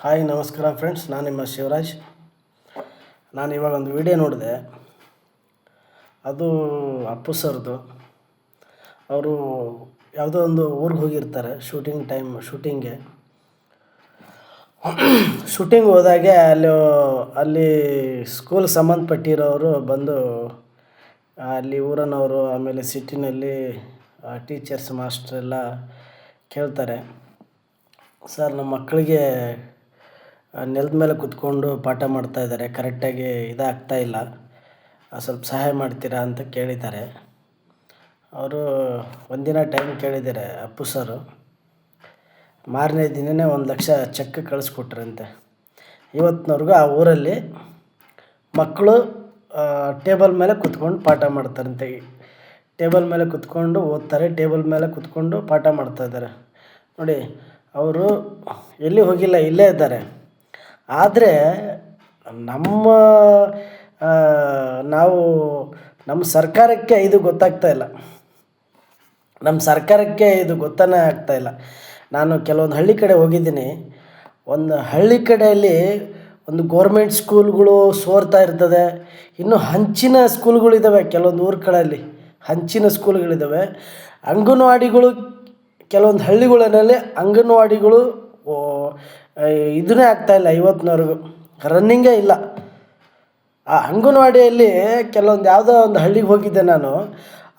Hi, ನಮಸ್ಕಾರ friends ನಾನು ನಿಮ್ಮ ಶಿವರಾಜ್. ನಾನು ಇವಾಗ ಒಂದು ವಿಡಿಯೋ ನೋಡಿದೆ. ಅದು ಅಪ್ಪು ಸರ್ದು. ಅವರು ಯಾವುದೋ ಒಂದು ಊರಿಗೆ ಹೋಗಿರ್ತಾರೆ ಶೂಟಿಂಗ್ ಟೈಮ್ ಶೂಟಿಂಗ್ಗೆ ಶೂಟಿಂಗ್ ಹೋದಾಗೆ ಅಲ್ಲಿ ಅಲ್ಲಿ ಸ್ಕೂಲ್ ಸಂಬಂಧಪಟ್ಟಿರೋರು ಬಂದು, ಅಲ್ಲಿ ಊರನವರು, ಆಮೇಲೆ ಸಿಟಿನಲ್ಲಿ ಟೀಚರ್ಸ್ ಮಾಸ್ಟ್ರೆಲ್ಲ ಕೇಳ್ತಾರೆ. ಸರ್ ನಮ್ಮ ಮಕ್ಕಳಿಗೆ ನೆಲದ ಮೇಲೆ ಕುತ್ಕೊಂಡು ಪಾಠ ಮಾಡ್ತಾ ಇದ್ದಾರೆ. ಕರೆಕ್ಟಾಗಿ ಇದಾಗ್ತಾ ಇಲ್ಲ. ಸ್ವಲ್ಪ ಸಹಾಯ ಮಾಡ್ತೀರಾ ಅಂತ ಕೇಳಿದ್ದಾರೆ. ಅವರು ಒಂದಿನ ಟೈಮ್ ಕೇಳಿದ್ದಾರೆ ಅಪ್ಪು ಸರು. ಮಾರನೇ ದಿನವೇ ಒಂದು ಲಕ್ಷ ಚೆಕ್ ಕಳಿಸ್ಕೊಟ್ರಂತೆ. ಇವತ್ತಿನವರೆಗೂ ಆ ಊರಲ್ಲಿ ಮಕ್ಕಳು ಟೇಬಲ್ ಮೇಲೆ ಕುತ್ಕೊಂಡು ಪಾಠ ಮಾಡ್ತಾರಂತೆ. ಟೇಬಲ್ ಮೇಲೆ ಕುತ್ಕೊಂಡು ಓದ್ತಾರೆ, ಟೇಬಲ್ ಮೇಲೆ ಕುತ್ಕೊಂಡು ಪಾಠ ಮಾಡ್ತಾಯಿದ್ದಾರೆ ನೋಡಿ, ಅವರು ಎಲ್ಲಿ ಹೋಗಿಲ್ಲ, ಇಲ್ಲೇ ಇದ್ದಾರೆ. ಆದರೆ ನಮ್ಮ ನಾವು ನಮ್ಮ ಸರ್ಕಾರಕ್ಕೆ ಇದು ಗೊತ್ತಾಗ್ತಾ ಇಲ್ಲ. ನಮ್ಮ ಸರ್ಕಾರಕ್ಕೆ ಇದು ಗೊತ್ತನೇ ಆಗ್ತಾ ಇಲ್ಲ. ನಾನು ಕೆಲವೊಂದು ಹಳ್ಳಿ ಕಡೆ ಹೋಗಿದ್ದೀನಿ. ಒಂದು ಹಳ್ಳಿ ಕಡೆಯಲ್ಲಿ ಒಂದು ಗೋರ್ಮೆಂಟ್ ಸ್ಕೂಲ್ಗಳು ಸೋರ್ತಾ ಇರ್ತದೆ. ಇನ್ನು ಹಂಚಿನ ಸ್ಕೂಲ್ಗಳಿದ್ದಾವೆ ಕೆಲವೊಂದು ಊರುಗಳಲ್ಲಿ ಹಂಚಿನ ಸ್ಕೂಲ್ಗಳಿದ್ದಾವೆ ಅಂಗನವಾಡಿಗಳು ಕೆಲವೊಂದು ಹಳ್ಳಿಗಳಲ್ಲಿ ಅಂಗನವಾಡಿಗಳು ಇದನ್ನೇ ಆಗ್ತಾಯಿಲ್ಲ ಇವತ್ತಿನವರೆಗೂ ರನ್ನಿಂಗೇ ಇಲ್ಲ. ಆ ಅಂಗನವಾಡಿಯಲ್ಲಿ ಕೆಲವೊಂದು ಯಾವುದೋ ಒಂದು ಹಳ್ಳಿಗೆ ಹೋಗಿದ್ದೆ ನಾನು.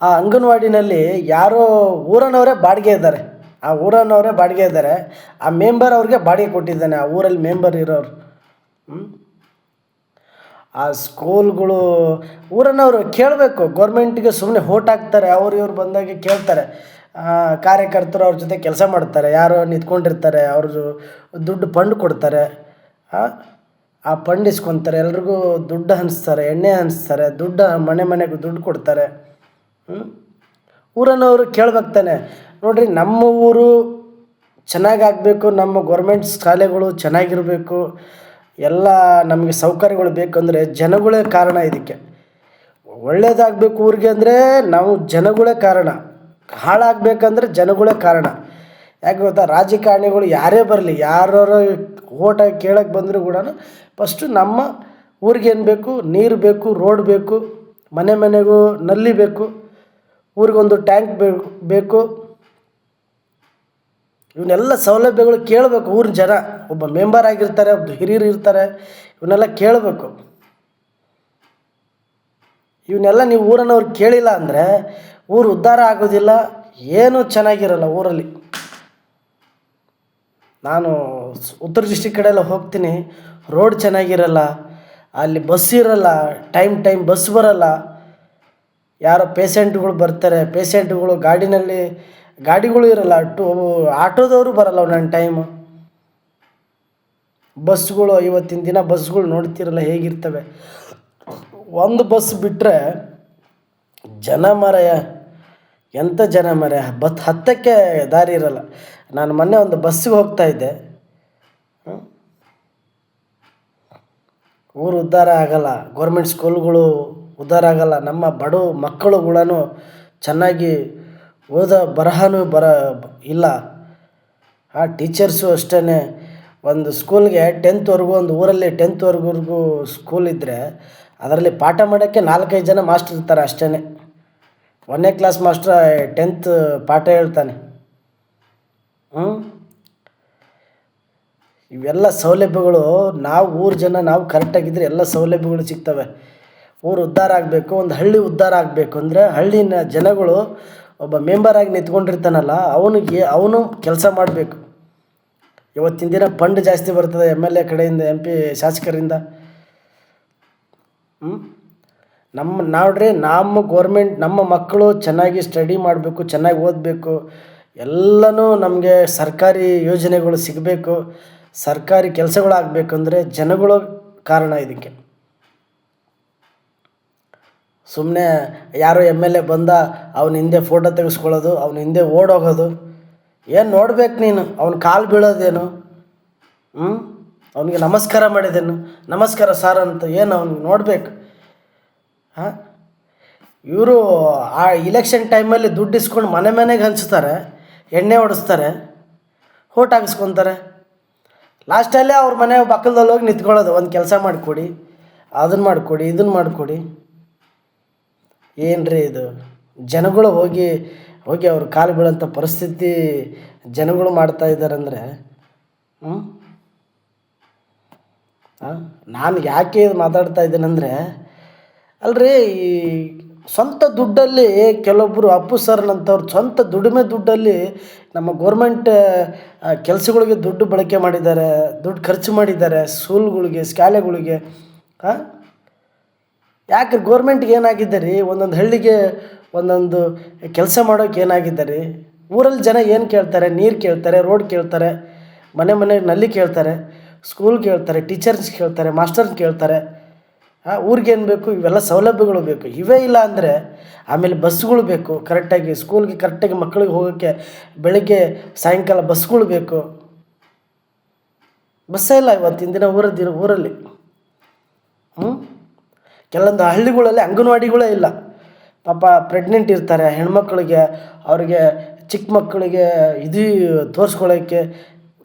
ಆ ಅಂಗನವಾಡಿನಲ್ಲಿ ಯಾರೋ ಊರನವರೇ ಬಾಡಿಗೆ ಇದ್ದಾರೆ. ಆ ಊರನವರೇ ಬಾಡಿಗೆ ಇದ್ದಾರೆ. ಆ ಮೆಂಬರ್ ಅವ್ರಿಗೆ ಬಾಡಿಗೆ ಕೊಟ್ಟಿದ್ದಾನೆ, ಆ ಊರಲ್ಲಿ ಮೆಂಬರ್ ಇರೋರು. ಆ ಸ್ಕೂಲ್ಗಳು ಊರನ್ನವರು ಕೇಳಬೇಕು. ಗೌರ್ಮೆಂಟಿಗೆ ಸುಮ್ಮನೆ ಹೋಟ್ ಹಾಕ್ತಾರೆ, ಅವ್ರು ಇವ್ರು ಬಂದಾಗ ಕೇಳ್ತಾರೆ. ಕಾರ್ಯಕರ್ತರು ಅವ್ರ ಜೊತೆ ಕೆಲಸ ಮಾಡ್ತಾರೆ ಯಾರು ನಿಂತ್ಕೊಂಡಿರ್ತಾರೆ ಅವ್ರದ್ದು ದುಡ್ಡು ಫಂಡ್ ಕೊಡ್ತಾರೆ ಆ, ಫಂಡ್ ಇಸ್ಕೊತಾರೆ ಎಲ್ರಿಗೂ ದುಡ್ಡು ಹಂಚ್ತಾರೆ ಎಣ್ಣೆ ಹಂಚ್ತಾರೆ ದುಡ್ಡು ಮನೆ ಮನೆಗೆ ದುಡ್ಡು ಕೊಡ್ತಾರೆ ಊರನ್ನು ಊರನ್ನವರು ಕೇಳ್ಬೇಕು ತಾನೆ. ನೋಡ್ರಿ ನಮ್ಮ ಊರು ಚೆನ್ನಾಗಾಗಬೇಕು ನಮ್ಮ ಗೌರ್ಮೆಂಟ್ ಶಾಲೆಗಳು ಚೆನ್ನಾಗಿರಬೇಕು ಎಲ್ಲ ನಮಗೆ ಸೌಕರ್ಯಗಳು ಬೇಕಂದರೆ ಜನಗಳೇ ಕಾರಣ ಇದಕ್ಕೆ. ಒಳ್ಳೇದಾಗಬೇಕು ಊರಿಗೆ ಅಂದರೆ ನಾವು ಜನಗಳೇ ಕಾರಣ. ಹಾಳಾಗಬೇಕಂದ್ರೆ ಜನಗಳೇ ಕಾರಣ. ಯಾಕೆ ಗೊತ್ತಾ? ರಾಜಕಾರಣಿಗಳು ಯಾರೇ ಬರಲಿ ಯಾರು ಓಟ ಕೇಳಕ್ಕೆ ಬಂದರೂ ಕೂಡ ಫಸ್ಟು ನಮ್ಮ ಊರಿಗೆ ಬೇಕು? ನೀರು ಬೇಕು ರೋಡ್ ಬೇಕು, ಮನೆ ಮನೆಗೂ ನಲ್ಲಿ ಬೇಕು, ಊರಿಗೊಂದು ಟ್ಯಾಂಕ್ ಬೇಕು ಬೇಕು. ಇವನ್ನೆಲ್ಲ ಸೌಲಭ್ಯಗಳು ಕೇಳಬೇಕು ಊರಿನ ಜನ. ಒಬ್ಬ ಮೆಂಬರ್ ಆಗಿರ್ತಾರೆ ಒಬ್ಬ ಹಿರಿಯರು ಇರ್ತಾರೆ, ಇವನ್ನೆಲ್ಲ ಕೇಳಬೇಕು. ಇವನ್ನೆಲ್ಲ ನೀವು ಊರನ್ನವ್ರು ಕೇಳಿಲ್ಲ ಅಂದರೆ ಊರು ಉದ್ಧಾರ ಆಗೋದಿಲ್ಲ, ಏನೂ ಚೆನ್ನಾಗಿರಲ್ಲ ಊರಲ್ಲಿ. ನಾನು ಉತ್ತರ ಡಿಸ್ಟಿಕ್ ಕಡೆ ಎಲ್ಲ ಹೋಗ್ತೀನಿ ರೋಡ್ ಚೆನ್ನಾಗಿರಲ್ಲ, ಅಲ್ಲಿ ಬಸ್ ಇರಲ್ಲ ಟೈಮ್ ಟೈಮ್ ಬಸ್ ಬರಲ್ಲ. ಯಾರೋ ಪೇಷೆಂಟ್ಗಳು ಬರ್ತಾರೆ ಪೇಷೆಂಟ್ಗಳು ಗಾಡಿನಲ್ಲಿ, ಗಾಡಿಗಳು ಇರಲ್ಲ ಟು ಆಟೋದವರು ಬರಲ್ಲ ನನ್ನ ಟೈಮು ಬಸ್ಗಳು ಇವತ್ತಿನ ದಿನ ಬಸ್ಗಳು ನೋಡ್ತಿರಲ್ಲ ಹೇಗಿರ್ತವೆ. ಒಂದು ಬಸ್ ಬಿಟ್ಟರೆ ಜನ ಮರೆಯ ಎಂಥ ಜನ ಮರೆಯ ಬತ್ ಹತ್ತಕ್ಕೆ ದಾರಿ ಇರಲ್ಲ. ನಾನು ಮೊನ್ನೆ ಒಂದು ಬಸ್ಸಿಗೆ ಹೋಗ್ತಾ ಇದ್ದೆ? ಊರು ಉದ್ಧಾರ ಆಗಲ್ಲ. ಗೌರ್ಮೆಂಟ್ ಸ್ಕೂಲ್ಗಳು ಉದ್ಧಾರ ಆಗಲ್ಲ. ನಮ್ಮ ಬಡ ಕೂಡ ಚೆನ್ನಾಗಿ ಓದ ಬರಹನೂ ಬರ ಇಲ್ಲ. ಆ ಟೀಚರ್ಸು ಅಷ್ಟೇ ಒಂದು ಸ್ಕೂಲ್ಗೆ ಟೆಂತ್ವರೆಗೂ ಒಂದು ಊರಲ್ಲಿ ಟೆಂತ್ವರೆಗೂ ಸ್ಕೂಲ್ ಇದ್ದರೆ ಅದರಲ್ಲಿ ಪಾಠ ಮಾಡೋಕ್ಕೆ ನಾಲ್ಕೈದು ಜನ ಮಾಸ್ಟ್ರ್ ಇರ್ತಾರೆ ಅಷ್ಟೇ ಒಂದನೇ ಕ್ಲಾಸ್ ಮಾಸ್ಟ್ರ ಟೆಂತ್ ಪಾಠ ಹೇಳ್ತಾನೆ. ಹ್ಞೂ ಇವೆಲ್ಲ ಸೌಲಭ್ಯಗಳು, ನಾವು ಊರು ಜನ ನಾವು ಕರೆಕ್ಟಾಗಿದ್ದರೆ ಎಲ್ಲ ಸೌಲಭ್ಯಗಳು ಸಿಗ್ತವೆ. ಊರು ಉದ್ಧಾರ ಆಗಬೇಕು, ಒಂದು ಹಳ್ಳಿ ಉದ್ಧಾರ ಆಗಬೇಕು ಅಂದರೆ ಹಳ್ಳಿನ ಜನಗಳು ಒಬ್ಬ ಮೆಂಬರಾಗಿ ನಿಂತ್ಕೊಂಡಿರ್ತಾನಲ್ಲ, ಅವನಿಗೆ, ಅವನು ಕೆಲಸ ಮಾಡಬೇಕು. ಇವತ್ತಿನ ದಿನ ಫಂಡ್ ಜಾಸ್ತಿ ಬರ್ತದೆ ಎಂ ಎಲ್ ಎ ಕಡೆಯಿಂದ ಎಂ ಪಿ ಶಾಸಕರಿಂದ. ನಮ್ಮ ನೋಡ್ರಿ ನಮ್ಮ ಗೋರ್ಮೆಂಟ್ ನಮ್ಮ ಮಕ್ಕಳು ಚೆನ್ನಾಗಿ ಸ್ಟಡಿ ಮಾಡಬೇಕು, ಚೆನ್ನಾಗಿ ಓದಬೇಕು. ಎಲ್ಲನೂ ನಮಗೆ ಸರ್ಕಾರಿ ಯೋಜನೆಗಳು ಸಿಗಬೇಕು. ಸರ್ಕಾರಿ ಕೆಲಸಗಳಾಗಬೇಕಂದ್ರೆ ಜನಗಳು ಕಾರಣ ಇದಕ್ಕೆ. ಸುಮ್ಮನೆ ಯಾರೋ ಎಂ ಎಲ್ ಎ ಬಂದ ಅವನ ಹಿಂದೆ ಫೋಟೋ ತೆಗೆಸ್ಕೊಳ್ಳೋದು, ಅವನ ಹಿಂದೆ ಓಡೋಗೋದು. ಏನು ನೋಡ್ಬೇಕು ನೀನು? ಅವನ ಕಾಲು ಬೀಳೋದೇನು? ಹ್ಞೂ ಅವನಿಗೆ ನಮಸ್ಕಾರ ಮಾಡಿದೆನು. ನಮಸ್ಕಾರ ಸಾರ್ ಅಂತ ಏನು ಅವ್ನಿಗೆ ನೋಡಬೇಕು? ಹಾಂ? ಇವರು ಆ ಇಲೆಕ್ಷನ್ ಟೈಮಲ್ಲಿ ದುಡ್ಡು ಇಸ್ಕೊಂಡು ಮನೆ ಮನೆಗೆ ಹಂಚ್ತಾರೆ, ಎಣ್ಣೆ ಹೊಡಿಸ್ತಾರೆ, ಹೋಟ್ ಹಾಕಿಸ್ಕೊತಾರೆ. ಲಾಸ್ಟಲ್ಲೇ ಅವ್ರ ಮನೆ ಪಕ್ಕದಲ್ಲಿ ಹೋಗಿ ನಿಂತ್ಕೊಳ್ಳೋದು, ಒಂದು ಕೆಲಸ ಮಾಡಿಕೊಡಿ ಅದನ್ನು ಮಾಡಿಕೊಡಿ ಇದನ್ನು ಮಾಡಿಕೊಡಿ. ಏನ್ರಿ ಇದು? ಜನಗಳು ಹೋಗಿ ಹೋಗಿ ಅವ್ರ ಕಾಲು ಬೀಳೋಂಥ ಪರಿಸ್ಥಿತಿ ಜನಗಳು ಮಾಡ್ತಾ ಇದ್ದಾರೆ ಅಂದರೆ ಹ್ಞೂ ನಾನು ಯಾಕೆ ಮಾತಾಡ್ತಾ ಮಾತಾಡ್ತಾ ಇದ್ದೀನಂದರೆ, ಅಲ್ರಿ ಈ ಸ್ವಂತ ದುಡ್ಡಲ್ಲಿ ಕೆಲವೊಬ್ಬರು ಅಪ್ಪು ಸರ್ನಂಥವ್ರು ಸ್ವಂತ ದುಡಿಮೆ ದುಡ್ಡಲ್ಲಿ ನಮ್ಮ ಗೋರ್ಮೆಂಟ್ ಕೆಲಸಗಳಿಗೆ ದುಡ್ಡು ಬಳಕೆ ಮಾಡಿದ್ದಾರೆ, ದುಡ್ಡು ಖರ್ಚು ಮಾಡಿದ್ದಾರೆ, ಸ್ಕೂಲ್ಗಳಿಗೆ, ಶಾಲೆಗಳಿಗೆ ಹಾಂ ಯಾಕೆ ಗೋರ್ಮೆಂಟ್ಗೆ ಏನಾಗಿದ್ದೆ ರೀ? ಒಂದೊಂದು ಹಳ್ಳಿಗೆ ಒಂದೊಂದು ಕೆಲಸ ಮಾಡೋಕೆ ಏನಾಗಿದ್ದೆ ರೀ? ಊರಲ್ಲಿ ಜನ ಏನು ಕೇಳ್ತಾರೆ? ನೀರು ಕೇಳ್ತಾರೆ ರೋಡ್ ಕೇಳ್ತಾರೆ, ಮನೆ ಮನೆಗೆ ನಲ್ಲಿ ಕೇಳ್ತಾರೆ. ಸ್ಕೂಲ್ ಕೇಳ್ತಾರೆ ಟೀಚರ್ಸ್ ಕೇಳ್ತಾರೆ ಮಾಸ್ಟರ್ಸ್ ಕೇಳ್ತಾರೆ. ಹಾಂ ಊರಿಗೆ ಏನು ಬೇಕು? ಇವೆಲ್ಲ ಸೌಲಭ್ಯಗಳು ಬೇಕು. ಇವೇ ಇಲ್ಲ ಅಂದರೆ ಆಮೇಲೆ ಬಸ್ಗಳು ಬೇಕು. ಕರೆಕ್ಟಾಗಿ ಸ್ಕೂಲ್ಗೆ ಕರೆಕ್ಟಾಗಿ ಮಕ್ಕಳಿಗೆ ಹೋಗೋಕ್ಕೆ ಬೆಳಗ್ಗೆ ಸಾಯಂಕಾಲ ಬಸ್ಗಳು ಬೇಕು. ಬಸ್ಸೇ ಇಲ್ಲ ಇವತ್ತಿನ ದಿನ ಊರದ್ದು ಊರಲ್ಲಿ. ಹ್ಞೂ ಕೆಲವೊಂದು ಹಳ್ಳಿಗಳಲ್ಲಿ ಅಂಗನವಾಡಿಗಳೇ ಇಲ್ಲ. ಪಾಪ ಪ್ರೆಗ್ನೆಂಟ್ ಇರ್ತಾರೆ, ಹೆಣ್ಮಕ್ಳಿಗೆ, ಅವ್ರಿಗೆ ಚಿಕ್ಕ ಮಕ್ಕಳಿಗೆ ಇದು ತೋರಿಸ್ಕೊಳ್ಳೋಕ್ಕೆ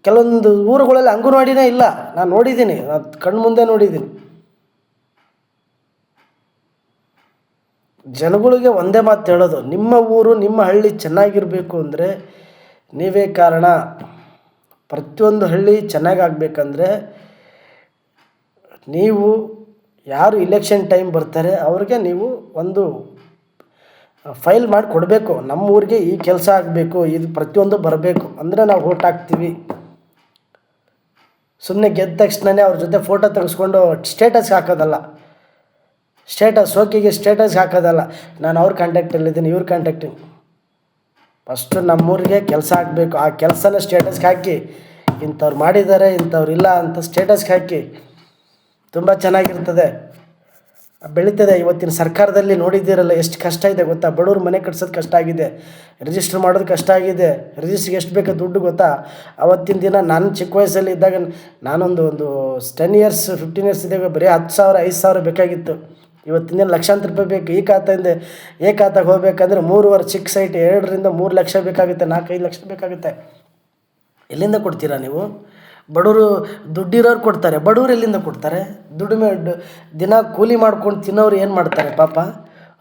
ಕೆಲವೊಂದು ಊರುಗಳಲ್ಲಿ ಅಂಗನವಾಡಿನೇ ಇಲ್ಲ. ನಾನು ನೋಡಿದ್ದೀನಿ. ನಾನು ಕಣ್ಣು ಮುಂದೆ ನೋಡಿದ್ದೀನಿ. ಜನಗಳಿಗೆ ಒಂದೇ ಮಾತು ಹೇಳೋದು, ನಿಮ್ಮ ಊರು, ನಿಮ್ಮ ಹಳ್ಳಿ ಚೆನ್ನಾಗಿರಬೇಕು ಅಂದರೆ ನೀವೇ ಕಾರಣ. ಪ್ರತಿಯೊಂದು ಹಳ್ಳಿ ಚೆನ್ನಾಗಾಗಬೇಕಂದ್ರೆ ನೀವು ಯಾರು ಇಲೆಕ್ಷನ್ ಟೈಮ್ ಬರ್ತಾರೆ, ಅವ್ರಿಗೆ ನೀವು ಒಂದು ಫೈಲ್ ಮಾಡಿ ಕೊಡಬೇಕು ನಮ್ಮ ಊರಿಗೆ ಈ ಕೆಲಸ ಆಗಬೇಕು, ಇದು ಪ್ರತಿಯೊಂದು ಬರಬೇಕು. ಅಂದರೆ ನಾವು ಓಟ್ ಹಾಕ್ತೀವಿ. ಸುಮ್ಮನೆ ಗೆದ್ದ ತಕ್ಷಣನೇ ಅವ್ರ ಜೊತೆ ಫೋಟೋ ತೆಗೆಸ್ಕೊಂಡು ಸ್ಟೇಟಸ್ ಹಾಕೋದಲ್ಲ. ಸ್ಟೇಟಸ್ ಸೋಕಿಗೆ ಸ್ಟೇಟಸ್ ಹಾಕೋದಲ್ಲ. ನಾನು ಅವ್ರ ಕಾಂಟ್ಯಾಕ್ಟಲ್ಲಿದ್ದೀನಿ ಇವ್ರ ಕಾಂಟ್ಯಾಕ್ಟ್ ಫಸ್ಟು ನಮ್ಮೂರಿಗೆ ಕೆಲಸ ಹಾಕಬೇಕು ಆ ಕೆಲಸನ ಸ್ಟೇಟಸ್ಗೆ ಹಾಕಿ, ಇಂಥವ್ರು ಮಾಡಿದ್ದಾರೆ, ಇಂಥವ್ರು ಇಲ್ಲ ಅಂತ ಸ್ಟೇಟಸ್ಗೆ ಹಾಕಿ, ತುಂಬ ಚೆನ್ನಾಗಿರ್ತದೆ. ಬೆಳೀತದೆ. ಇವತ್ತಿನ ಸರ್ಕಾರದಲ್ಲಿ ನೋಡಿದ್ದೀರಲ್ಲ ಎಷ್ಟು ಕಷ್ಟ ಇದೆ ಗೊತ್ತಾ? ಬಡವ್ರ ಮನೆ ಕಟ್ಸೋದು ಕಷ್ಟ ಆಗಿದೆ. ರಿಜಿಸ್ಟರ್ ಮಾಡೋದು ಕಷ್ಟ ಆಗಿದೆ. ರಿಜಿಸ್ಟ್ರಿಗೆ ಎಷ್ಟು ಬೇಕೋ ದುಡ್ಡು ಗೊತ್ತಾ? ಅವತ್ತಿನ ದಿನ ನಾನು ಚಿಕ್ಕ ವಯಸ್ಸಲ್ಲಿ ಇದ್ದಾಗ ನಾನೊಂದು ಒಂದು ಟೆನ್ ಇಯರ್ಸ್ ಫಿಫ್ಟೀನ್ ಇಯರ್ಸ್ ಇದ್ದಾಗ ಬರೀ ಹತ್ತು ಸಾವಿರ, ಐದು ಸಾವಿರ ಬೇಕಾಗಿತ್ತು. ಇವತ್ತಿನ ದಿನ ಲಕ್ಷಾಂತರ ರೂಪಾಯಿ ಬೇಕು. ಈ ಖಾತೆಯಿಂದ ಏ ಖಾತೆಗೆ ಹೋಗ್ಬೇಕಂದ್ರೆ ಮೂರುವರೆ ಚಿಕ್ಕ ಸೈಟ್, ಎರಡರಿಂದ ಮೂರು ಲಕ್ಷ ಬೇಕಾಗುತ್ತೆ, ನಾಲ್ಕೈದು ಲಕ್ಷ ಬೇಕಾಗುತ್ತೆ. ಎಲ್ಲಿಂದ ಕೊಡ್ತೀರಾ ನೀವು? ಬಡವರು ದುಡ್ಡಿರೋರು ಕೊಡ್ತಾರೆ, ಬಡವ್ರು ಎಲ್ಲಿಂದ ಕೊಡ್ತಾರೆ? ದುಡಿಮೆ ದಿನ ಕೂಲಿ ಮಾಡ್ಕೊಂಡು ತಿನ್ನೋರು ಏನು ಮಾಡ್ತಾರೆ ಪಾಪ?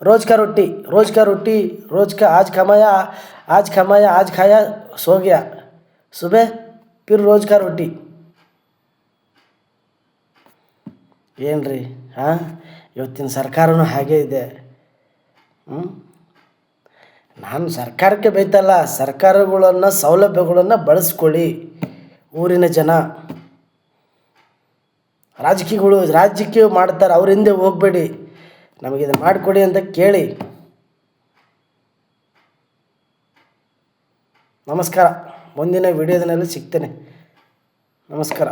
ರೋಜ್ಕ ರೊಟ್ಟಿ ರೋಜ್ಕ ರೊಟ್ಟಿ, ರೋಜ್ಕ ಆಜ್ ಕಮಾಯ ಆಜ್ ಕಮಾಯ, ಆಜ್ ಖಾಯ, ಸೋಗ್ಯ. ಗಯಾ ಸುಬೆ, ಪಿರ್ ರೋಜ್ಕ ರೊಟ್ಟಿ. ಏನು ರೀ ಹಾಂ? ಇವತ್ತಿನ ಸರ್ಕಾರನೂ ಹಾಗೇ ಇದೆ. ಹ್ಞೂ ನಾನು ಸರ್ಕಾರಕ್ಕೆ ಬೈತಲ್ಲ, ಸರ್ಕಾರಗಳನ್ನು ಸೌಲಭ್ಯಗಳನ್ನು ಬಳಸ್ಕೊಳ್ಳಿ. ಊರಿನ ಜನ, ರಾಜಕೀಯಗಳು ರಾಜಕೀಯ ಮಾಡ್ತಾರೆ, ಅವ್ರ ಹಿಂದೆ ಹೋಗಬೇಡಿ, ನಮಗೆ ಇದು ಮಾಡಿಕೊಡಿ ಅಂತ ಕೇಳಿ, ನಮಸ್ಕಾರ. ಮುಂದಿನ ವಿಡಿಯೋದಲ್ಲಿ ಸಿಗ್ತೇನೆ. ನಮಸ್ಕಾರ.